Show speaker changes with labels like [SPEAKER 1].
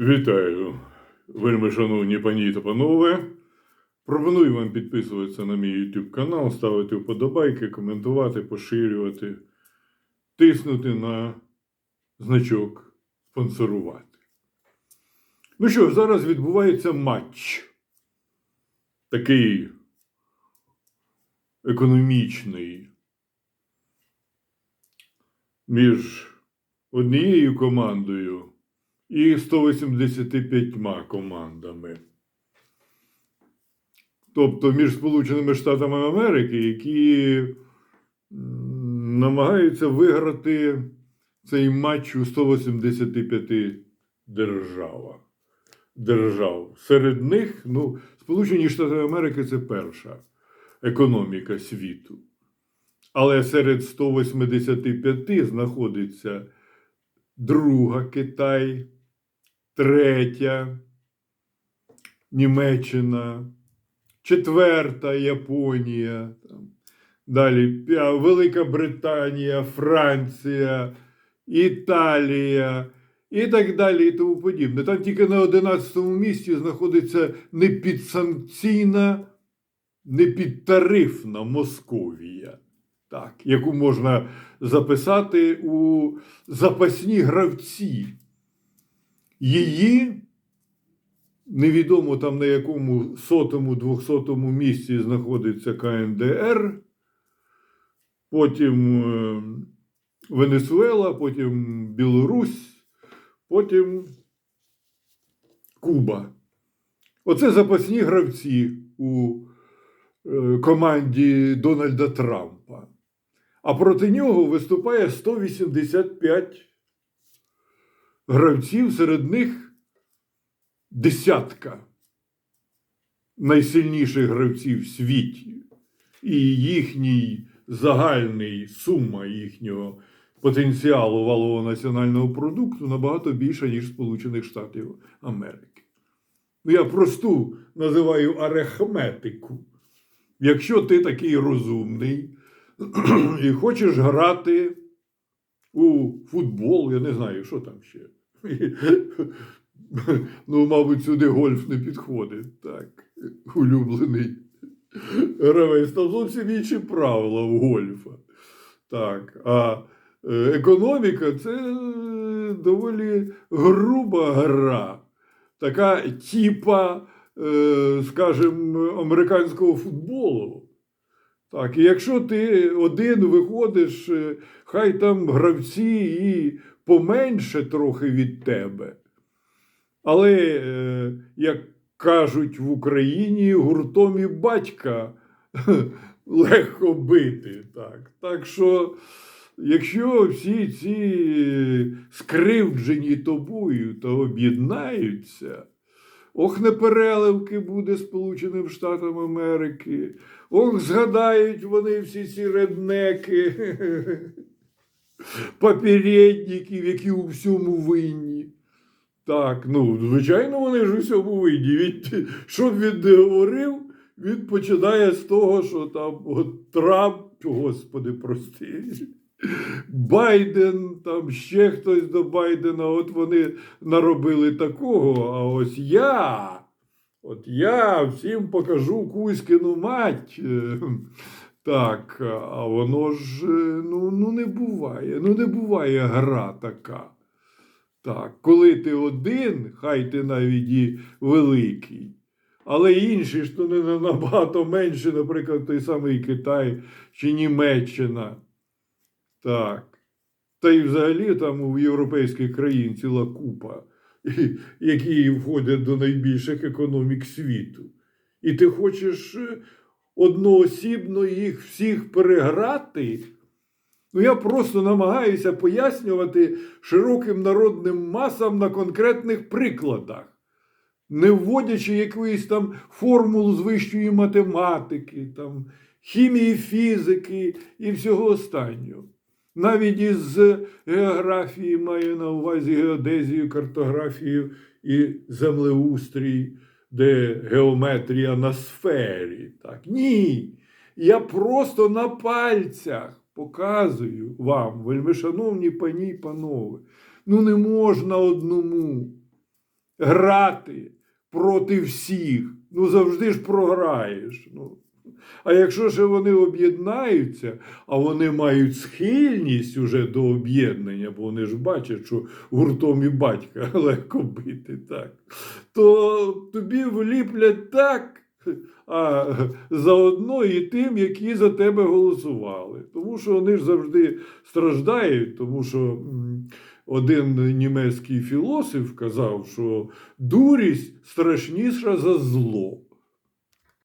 [SPEAKER 1] Вітаю, вельми шановні пані та панове. Пропоную вам підписуватися на мій YouTube канал, ставити вподобайки, коментувати, поширювати, тиснути на значок спонсорувати. Ну що, зараз відбувається матч. Такий економічний між однією командою і 185 командами. Тобто між Сполученими Штатами Америки, які намагаються виграти цей матч у 185 державах. Держав. Серед них, ну, Сполучені Штати Америки це перша економіка світу. Але серед 185 знаходиться друга Китай, третя Німеччина, четверта Японія, там, далі Велика Британія, Франція, Італія і так далі, і тому подібне. Там тільки на 11 місці знаходиться непідсанкційна, непідтарифна Московія, так, яку можна записати у запасні гравці. Її невідомо там на якому сотому, двохсотому місці знаходиться КНДР, потім е, Венесуела, потім Білорусь, потім Куба. Оце запасні гравці у е, команді Дональда Трампа. А проти нього виступає 185 гравців, серед них десятка найсильніших гравців в світі. І їхній загальний сума їхнього потенціалу валового національного продукту набагато більша, ніж Сполучених Штатів Америки. Ну, я просту називаю арифметику. Якщо ти такий розумний і хочеш грати у футбол, я не знаю, що там ще. Ну, мабуть, сюди гольф не підходить. Так, улюблений гравець. Там зовсім інші правила в гольфа. Так, а е, економіка це доволі груба гра. Така типа, е, скажімо, американського футболу. Так, і якщо ти один виходиш, е, хай там гравці і поменше трохи від тебе. Але, е, як кажуть в Україні, гуртом і батька легко бити. Так, так що, якщо всі ці скривджені тобою та об'єднаються, ох, не переливки буде Сполученим Штатам Америки, ох, згадають вони всі ці реднеки, попередників, які у всьому винні. Так, ну, звичайно, вони ж у всьому винні. Від, що він не говорив, він починає з того, що там от Трамп, господи, прости, Байден, там ще хтось до Байдена, от вони наробили такого. А ось я, от я всім покажу Кузькину мать. Так, а воно ж е, ну, ну не буває. Ну не буває гра така. Так, коли ти один, хай ти навіть і великий, але інші ж то не набагато менше, наприклад, той самий Китай чи Німеччина. Так. Та й взагалі там у європейських країн ціла купа, які входять до найбільших економік світу. І ти хочеш е, одноосібно їх всіх переграти. Ну, я просто намагаюся пояснювати широким народним масам на конкретних прикладах, не вводячи якоїсь там формул з вищої математики, там, хімії, фізики і всього останнього. Навіть із географії маю на увазі геодезію, картографію і землеустрій, де геометрія на сфері. Так. Ні. Я просто на пальцях показую вам, вельмишановні пані і панове. Ну не можна одному. грати проти всіх, ну завжди ж програєш. Ну. А якщо ще вони об'єднаються, а вони мають схильність уже до об'єднання, бо вони ж бачать, що гуртом і батька легко бити, так, то тобі вліплять так, а заодно і тим, які за тебе голосували. Тому що вони ж завжди страждають, тому що один німецький філософ казав, що дурість страшніша за зло.